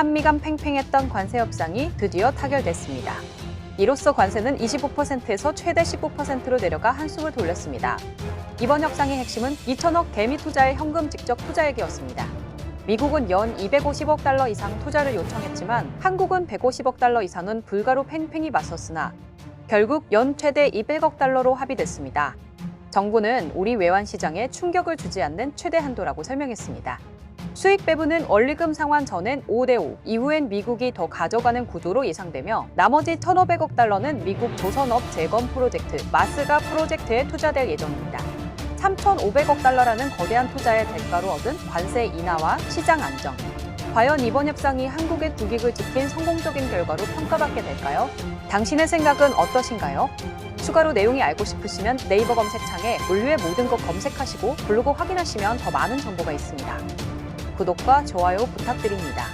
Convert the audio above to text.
한미 간 팽팽했던 관세 협상이 드디어 타결됐습니다. 이로써 관세는 25%에서 최대 15%로 내려가 한숨을 돌렸습니다. 이번 협상의 핵심은 2천억 개미 투자의 현금 직접 투자액이었습니다. 미국은 연 250억 달러 이상 투자를 요청했지만 한국은 150억 달러 이상은 불가로 팽팽히 맞섰으나 결국 연 최대 200억 달러로 합의됐습니다. 정부는 우리 외환 시장에 충격을 주지 않는 최대 한도라고 설명했습니다. 수익 배분은 원리금 상환 전엔 5대5, 이후엔 미국이 더 가져가는 구조로 예상되며 나머지 1,500억 달러는 미국 조선업 재건 프로젝트 마스가 프로젝트에 투자될 예정입니다. 3,500억 달러라는 거대한 투자의 대가로 얻은 관세 인하와 시장 안정. 과연 이번 협상이 한국의 국익을 지킨 성공적인 결과로 평가받게 될까요? 당신의 생각은 어떠신가요? 추가로 내용이 알고 싶으시면 네이버 검색창에 물류의 모든 것 검색하시고 블로그 확인하시면 더 많은 정보가 있습니다. 구독과 좋아요 부탁드립니다.